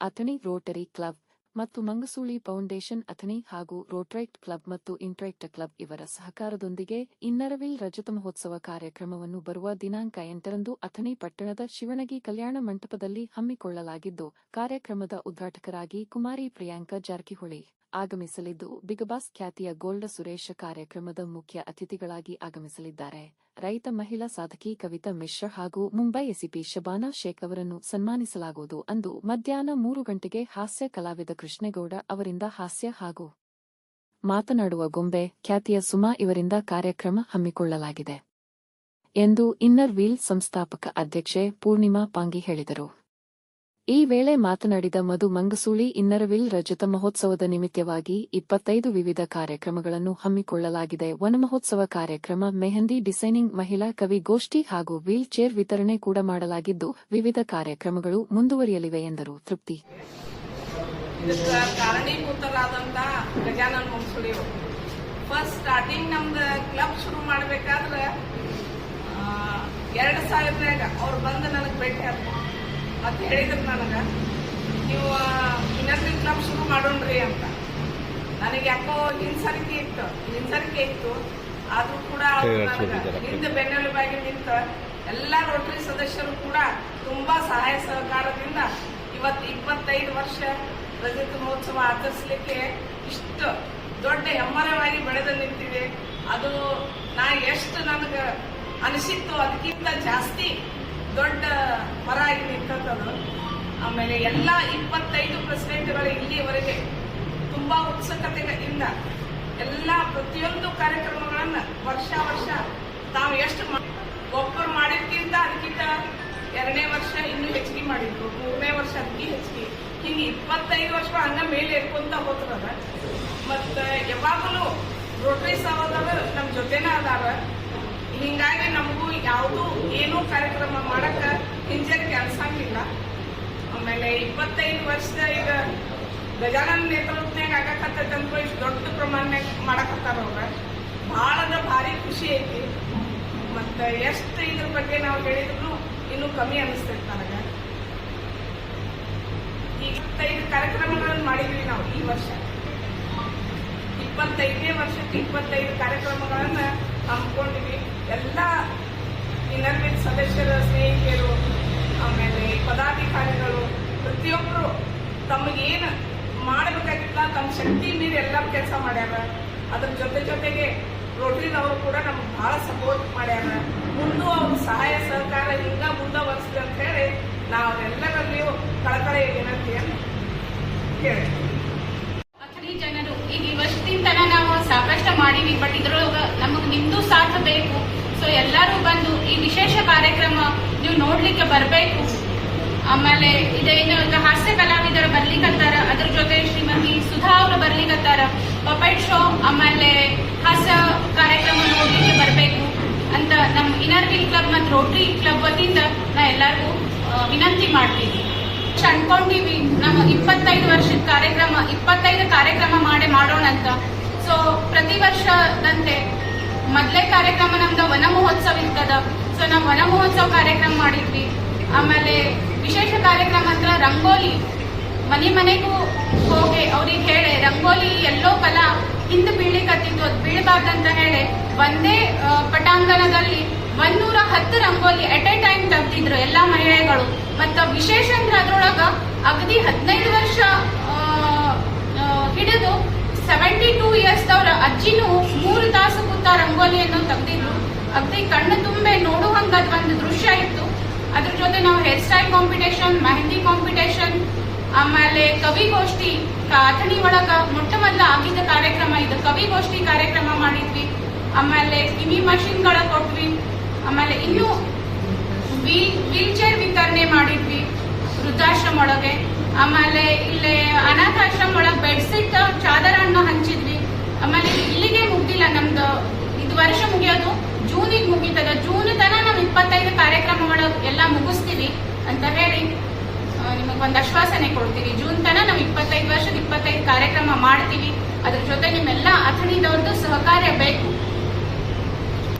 Athani Rotary club ಮತ್ತು Mangasuli foundation Athani ಹಾಗೂ ರೋಟ್ರೈಟ್ club ಮತ್ತು ಇಂಟ್ರೈಕ್ಟ್ ಕ್ಲಬ್ ಇವರ ಸಹಕಾರದೊಂದಿಗೆ ಇನ್ನರವಿಲ್ ರಜತ ಮಹೋತ್ಸವ ಕಾರ್ಯಕ್ರಮವನ್ನು ಬರುವ ದಿನಾಂಕ ಎಂಟರಂದು ಅಥಣಿ ಪಟ್ಟಣದ ಶಿವಣಗಿ ಕಲ್ಯಾಣ ಮಂಟಪದಲ್ಲಿ ಹಮ್ಮಿಕೊಳ್ಳಲಾಗಿದ್ದು, ಕಾರ್ಯಕ್ರಮದ ಉದ್ಘಾಟಕರಾಗಿ ಕುಮಾರಿ ಪ್ರಿಯಾಂಕ ಜಾರಕಿಹೊಳಿ. ಆಗಮಿಸಲಿದ್ದು ಬಿಗ್ ಬಾಸ್ ಖ್ಯಾತಿಯ ಗೋಲ್ಡ ಸುರೇಶ ಕಾರ್ಯಕ್ರಮದ ಮುಖ್ಯ ಅತಿಥಿಗಳಾಗಿ ಆಗಮಿಸಲಿದ್ದಾರೆ. ರೈತ, ಮಹಿಳಾ, ಸಾಧಕಿ, ಕವಿತಾ ಮಿಶ್ರಾ ಹಾಗೂ ಮುಂಬೈ ಎಸಿಪಿ ಶಬಾನಾ ಶೇಖ್ ಅವರನ್ನು ಸನ್ಮಾನಿಸಲಾಗುವುದು ಅಂದು ಮಧ್ಯಾಹ್ನ ಮೂರು ಗಂಟೆಗೆ ಹಾಸ್ಯ ಕಲಾವಿದ ಕೃಷ್ಣೇಗೌಡ ಅವರಿಂದ ಹಾಸ್ಯ ಹಾಗೂ ಮಾತನಾಡುವ ಗೊಂಬೆ ಖ್ಯಾತಿಯ ಸುಮಾ ಇವರಿಂದ ಕಾರ್ಯಕ್ರಮ ಹಮ್ಮಿಕೊಳ್ಳಲಾಗಿದೆ ಎಂದು ಇನ್ನರ್ ವೀಲ್ ಸಂಸ್ಥಾಪಕ ಅಧ್ಯಕ್ಷೆ ಪೂರ್ಣಿಮಾ ಪಾಂಗಿ ಹೇಳಿದರು. ಈ ವೇಳೆ ಮಾತನಾಡಿದ ಮಧು ಮಂಗಸೂಳಿ ಇನ್ನರವಿಲ್ ರಜತ ಮಹೋತ್ಸವದ ನಿಮಿತ್ತವಾಗಿ ಇಪ್ಪತ್ತೈದು ವಿವಿಧ ಕಾರ್ಯಕ್ರಮಗಳನ್ನು ಹಮ್ಮಿಕೊಳ್ಳಲಾಗಿದೆ. ವನಮಹೋತ್ಸವ ಕಾರ್ಯಕ್ರಮ, ಮೆಹಂದಿ ಡಿಸೈನಿಂಗ್, ಮಹಿಳಾ ಕವಿಗೋಷ್ಠಿ ಹಾಗೂ ವೀಲ್ ಚೇರ್ ವಿತರಣೆ ಕೂಡ ಮಾಡಲಾಗಿದ್ದು, ವಿವಿಧ ಕಾರ್ಯಕ್ರಮಗಳು ಮುಂದುವರಿಯಲಿವೆ ಎಂದರು. ತೃಪ್ತಿ. ಎರಡು ಸಾವಿರದಾಗ ಅವ್ರು ಬಂದು ನನಗೆ ಭೇಟಿ ಆದ್ರು ಮತ್ತೆ ಹೇಳಿದ್ರು ನನಗೆ ನೀವು ಇನ್ನೊಂದು ಕ್ಲಬ್ ಶುರು ಮಾಡೋಣ್ರಿ ಅಂತ. ನನಗೆ ಯಾಕೋ ಹಿಂಸರಿಕೆ ಇತ್ತು ಹಿಂಸರಿಕೆ ಇತ್ತು. ಆದ್ರೂ ಕೂಡ ಹಿಂದೆ ಬೆನ್ನೆಲು ಹಿಂದೆ ಬೆನ್ನೆಲುಬಾಗಿ ನಿಂತ ಎಲ್ಲ ರೋಟರಿ ಸದಸ್ಯರು ಕೂಡ ತುಂಬಾ ಸಹಾಯ ಸಹಕಾರದಿಂದ ಇವತ್ತು ಇಪ್ಪತ್ತೈದು ವರ್ಷ ರಜತ ಮಹೋತ್ಸವ ಆಚರಿಸಲಿಕ್ಕೆ ಇಷ್ಟು ದೊಡ್ಡ ಹೆಮ್ಮರವಾಗಿ ಬೆಳೆದು ನಿಂತಿದೆ. ಅದು ನಾ ಎಷ್ಟು ನನಗೆ ಅನಿಸಿತ್ತು ಅದಕ್ಕಿಂತ ಜಾಸ್ತಿ ದೊಡ್ಡ ಮರ ಆಗಿ ನಿಂತದ್ದು ಆಮೇಲೆ ಎಲ್ಲ ಇಪ್ಪತ್ತೈದು ಪ್ರೆಸಿಡೆಂಟ್ಗಳು ಇಲ್ಲಿಯವರೆಗೆ ತುಂಬಾ ಉತ್ಸುಕತೆಯಿಂದ ಎಲ್ಲ ಪ್ರತಿಯೊಂದು ಕಾರ್ಯಕ್ರಮಗಳನ್ನ ವರ್ಷ ವರ್ಷ ತಾವು ಎಷ್ಟು ಒಬ್ಬರು ಮಾಡಿದ್ಕಿಂತ ಅದಕ್ಕಿಂತ ಎರಡನೇ ವರ್ಷ ಇನ್ನೂ ಹೆಚ್ಚಿಗೆ ಮಾಡಿದ್ರು. ಮೂರನೇ ವರ್ಷ ಅದಕ್ಕೆ ಹೆಚ್ಚಿಗೆ. ಹಿಂಗೆ ಇಪ್ಪತ್ತೈದು ವರ್ಷ ಅನ್ನ ಮೇಲೆ ಇರ್ಕೊಂತ ಹೋಗ್ತದ ಮತ್ತ ಯಾವಾಗಲೂ ರೋಟರಿ ಸಹೋದರ ನಮ್ಮ ಜೊತೆನ ಅದಾರ. ಹಿಂಗಾಗಿ ನಮಗೂ ಯಾವುದು ಏನೂ ಕಾರ್ಯಕ್ರಮ ಮಾಡಕ್ಕ ಹಿಂಜರಿಕೆ ಆಗಿಲ್ಲ ಆಮೇಲೆ ಇಪ್ಪತ್ತೈದು ವರ್ಷದ ಈಗ ಗಜಾನನ ನೇತೃತ್ವನಾಗ ಆಗಕತ್ತೈತೆ ಅಂತ ಇಷ್ಟು ದೊಡ್ಡ ಪ್ರಮಾಣನಾಗ ಮಾಡಕತ್ತಾರ ಅವ್ರ. ಭಾಳದ ಭಾರಿ ಖುಷಿ ಐತಿ. ಮತ್ತ ಎಷ್ಟು ಇದ್ರ ಬಗ್ಗೆ ನಾವು ಹೇಳಿದ್ರು ಇನ್ನೂ ಕಮ್ಮಿ ಅನಿಸ್ತೈತೆ ನನಗೆ. ಇಪ್ಪತ್ತೈದು ಕಾರ್ಯಕ್ರಮಗಳನ್ನು ಮಾಡಿದ್ವಿ ನಾವು ಈ ವರ್ಷ. ಇಪ್ಪತ್ತೈದನೇ ವರ್ಷಕ್ಕೆ ಇಪ್ಪತ್ತೈದು ಕಾರ್ಯಕ್ರಮಗಳನ್ನ ಹಮ್ಮಿಕೊಂಡಿವಿ ಎಲ್ಲ ಇನ್ನರ್ವಿಲ್ ಸದಸ್ಯರ, ಸ್ನೇಹಿತರು ಆಮೇಲೆ ಪದಾಧಿಕಾರಿಗಳು ಪ್ರತಿಯೊಬ್ಬರು ತಮಗೇನು ಮಾಡಬೇಕಾಗಿಲ್ಲ ತಮ್ಮ ಶಕ್ತಿ ಮೀರಿ ಎಲ್ಲ ಕೆಲಸ ಮಾಡ್ಯಾರ. ಅದ್ರ ಜೊತೆ ಜೊತೆಗೆ ರೋಟ್ರಿನವರು ಕೂಡ ನಮ್ಗೆ ಬಹಳ ಸಪೋರ್ಟ್ ಮಾಡ್ಯಾರ. ಮುಂದೂ ಅವ್ರ ಸಹಾಯ, ಸಹಕಾರ ಹಿಂಗ ಮುಂದುವರಿಸ್ಲಿ ಅಂತ ಹೇಳಿ ನಾವು ಎಲ್ಲರಲ್ಲಿಯೂ ಕಳಕಳ ವಿನಂತಿಯನ್ನು ಕೇಳ್ತೀವಿ. ಜನರು ಈಗ ವರ್ಷದಿಂದ ನಾವು ಸಾಕಷ್ಟು ಮಾಡೀವಿ, ಬಟ್ ಇದ್ರೊಳಗ ನಮಗ್ ನಿಮ್ದು ಸಾಥ ಬೇಕು. ಸೊ ಎಲ್ಲರೂ ಬಂದು ಈ ವಿಶೇಷ ಕಾರ್ಯಕ್ರಮ ನೋಡ್ಲಿಕ್ಕೆ ಬರಬೇಕು. ಆಮೇಲೆ ಇದೇನು ಒಂದು ಹಾಸ್ಯ ಕಲಾವಿದರು ಬರ್ಲಿಕ್ಕತ್ತಾರ ಅದ್ರ ಜೊತೆ ಶ್ರೀಮತಿ ಸುಧಾ ಅವರು ಬರ್ಲಿಕ್ಕತ್ತಾರ ಪಪೈಟ್ ಶೋ, ಆಮೇಲೆ ಹಾಸ್ಯ ಕಾರ್ಯಕ್ರಮ ನೋಡ್ಲಿಕ್ಕೆ ಬರಬೇಕು ಅಂತ ನಮ್ಮ ವಿಂಗ್ ಕ್ಲಬ್ ಮತ್ತು ರೋಟ್ರಿ ಕ್ಲಬ್ ವತಿಯಿಂದ ನಾ ಎಲ್ಲರಿಗೂ ವಿನಂತಿ ಮಾಡ್ತೀನಿ. ಅನ್ಕೊಂಡಿವಿ ನಮ್ಮ ಇಪ್ಪತ್ತೈದು ವರ್ಷದ ಕಾರ್ಯಕ್ರಮ, ಇಪ್ಪತ್ತೈದು ಕಾರ್ಯಕ್ರಮ ಮಾಡಿ ಮಾಡೋಣ ಅಂತ. ಸೊ ಪ್ರತಿ ವರ್ಷದಂತೆ ಮೊದಲೇ ಕಾರ್ಯಕ್ರಮ ನಮ್ದು ವನ ಮಹೋತ್ಸವ ಇರ್ತದ. ಸೊ ನಾವು ವನ ಮಹೋತ್ಸವ ಕಾರ್ಯಕ್ರಮ ಮಾಡಿದ್ವಿ. ಆಮೇಲೆ ವಿಶೇಷ ಕಾರ್ಯಕ್ರಮ ಅಂದ್ರೆ ರಂಗೋಲಿ. ಮನೆ ಮನೆಗೂ ಹೋಗಿ ಅವ್ರಿಗೆ ಹೇಳಿ, ರಂಗೋಲಿ ಎಲ್ಲೋ ಕಲಾ ಹಿಂದೆ ಬೀಳಿಕತ್ತಿತ್ತು ಅದು ಬೀಳಬಾರ್ದಂತ ಹೇಳಿ ಒಂದೇ ಪಟಾಂಗಣದಲ್ಲಿ ಒಂದೂರ ಹತ್ತು ರಂಗೋಲಿ ಎಟ್ ಎ ಟೈಮ್ ತೆಗ್ದಿದ್ರು ಎಲ್ಲಾ ಮಹಿಳೆಗಳು ಮತ್ತ ವಿಶೇಷ ಅಂದ್ರೆ ಅದ್ರೊಳಗ ಅಗದಿ ಹದಿನೈದು ವರ್ಷ ಹಿಡಿದು ಸೆವೆಂಟಿ ಟೂ ಇಯರ್ಸ್ ಅವರ ಅಜ್ಜಿನೂ ಮೂರು ತಾಸು ಕೂತ ರಂಗೋಲಿಯನ್ನು ತೆಗ್ದಿದ್ರು. ಅಗದಿ ಕಣ್ಣು ತುಂಬೆ ನೋಡುವಂಗದ್ ಒಂದು ದೃಶ್ಯ ಇತ್ತು. ಅದ್ರ ಜೊತೆ ನಾವು hair style competition mehndi competition ಆಮೇಲೆ ಕವಿಗೋಷ್ಠಿ ಅಥಣಿ ಒಳಗ ಮೊಟ್ಟ ಮೊದಲ ಆಗಿದ್ದ ಕಾರ್ಯಕ್ರಮ ಇದು. ಕವಿಗೋಷ್ಠಿ ಕಾರ್ಯಕ್ರಮ ಮಾಡಿದ್ವಿ. ಆಮೇಲೆ ಕಿವಿ ಮಷಿನ್ಗಳ ಕೊಟ್ವಿ. ಆಮೇಲೆ ಇನ್ನು ವೀಲ್ ಚೇರ್ ವಿತರಣೆ ಮಾಡಿದ್ವಿ ವೃದ್ಧಾಶ್ರಮ ಒಳಗೆ. ಆಮೇಲೆ ಇಲ್ಲಿ ಅನಾಥಾಶ್ರಮ ಒಳಗೆ ಬೆಡ್ಶೀಟ್ ಚಾದರನ್ನು ಹಂಚಿದ್ವಿ. ಆಮೇಲೆ ಇಲ್ಲಿಗೆ ಮುಗ್ದಿಲ್ಲ ನಮ್ದು. ಇದು ವರ್ಷ ಮುಗಿಯೋದು. ಜೂನಿಗೆ ಮುಗಿತದ. ಜೂನ್ ತನ ನಾವು ಇಪ್ಪತ್ತೈದು ಕಾರ್ಯಕ್ರಮ ಒಳಗೆ ಎಲ್ಲ ಮುಗಿಸ್ತೀವಿ ಅಂತ ಹೇಳಿ ನಿಮಗೊಂದು ಆಶ್ವಾಸನೆ ಕೊಡ್ತೀವಿ. ಜೂನ್ ತನ ನಾವು ಇಪ್ಪತ್ತೈದು ವರ್ಷದ ಇಪ್ಪತ್ತೈದು ಕಾರ್ಯಕ್ರಮ ಮಾಡ್ತೀವಿ. ಅದ್ರ ಜೊತೆ ನಿಮ್ಮೆಲ್ಲ ಅಥಣಿದವ್ರದ್ದು ಸಹಕಾರ್ಯ ಬೇಕು.